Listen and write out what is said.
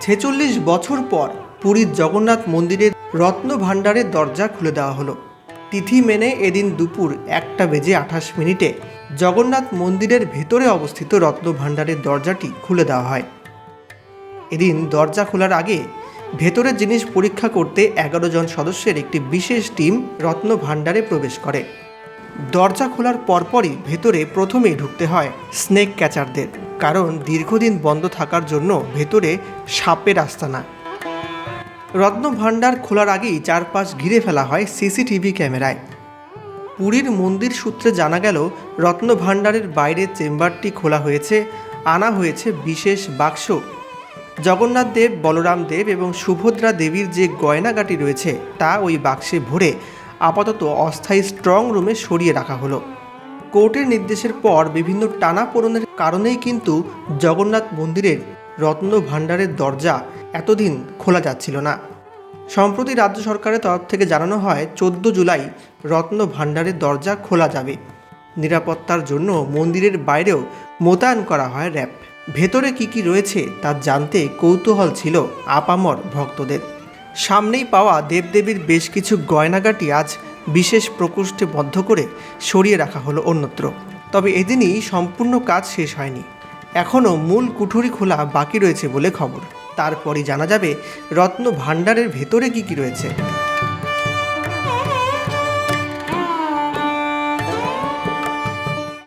ছেচল্লিশ বছর পর পুরীর জগন্নাথ মন্দিরের রত্ন ভাণ্ডারের দরজা খুলে দেওয়া হলো। তিথি মেনে এদিন দুপুর একটা বেজে আঠাশ মিনিটে জগন্নাথ মন্দিরের ভেতরে অবস্থিত রত্ন ভাণ্ডারের দরজাটি খুলে দেওয়া হয়। এদিন দরজা খোলার আগে ভেতরের জিনিস পরীক্ষা করতে এগারো জন সদস্যের একটি বিশেষ টিম রত্ন ভাণ্ডারে প্রবেশ করে। দরজা খোলার পরপরই ভেতরে প্রথমেই ঢুকতে হয় স্নেক ক্যাচারদের। কারণ দীর্ঘদিন বন্ধ থাকার জন্য ভেতরে সাপের আস্তানা। রত্ন ভাণ্ডার খোলার আগেই চারপাশ ঘিরে ফেলা হয় সিসিটিভি ক্যামেরায়। পুরীর মন্দির সূত্রে জানা গেল, রত্ন ভাণ্ডারের বাইরের চেম্বারটি খোলা হয়েছে, আনা হয়েছে বিশেষ বাক্স। জগন্নাথ দেব, বলরাম দেব এবং সুভদ্রা দেবীর যে গয়নাগাটি রয়েছে, তা ওই বাক্সে ভরে আপাতত অস্থায়ী স্ট্রং রুমে সরিয়ে রাখা হলো। কোর্টের নির্দেশের পর বিভিন্ন টানাপোড়েনের কারণেই কিন্তু জগন্নাথ মন্দিরের রত্ন ভাণ্ডারের দরজা এতদিন খোলা যাচ্ছিল না। সম্প্রতি রাজ্য সরকারের তরফ থেকে জানানো হয়, চোদ্দ জুলাই রত্ন ভাণ্ডারের দরজা খোলা যাবে। নিরাপত্তার জন্য মন্দিরের বাইরেও মোতায়েন করা হয় র্যাব। ভেতরে কি কি রয়েছে তা জানতে কৌতূহল ছিল আপামর ভক্তদের। সামনেই পাওয়া দেবদেবীর বেশ কিছু গয়নাগাটি আজ বিশেষ প্রকোষ্ঠে বদ্ধ করে সরিয়ে রাখা হলো অন্যত্র। তবে এদিনই সম্পূর্ণ কাজ শেষ হয়নি। এখনও মূল কুঠুরি খোলা বাকি রয়েছে বলে খবর। তারপরই জানা যাবে, রত্ন ভাণ্ডারের ভেতরে কি কি রয়েছে।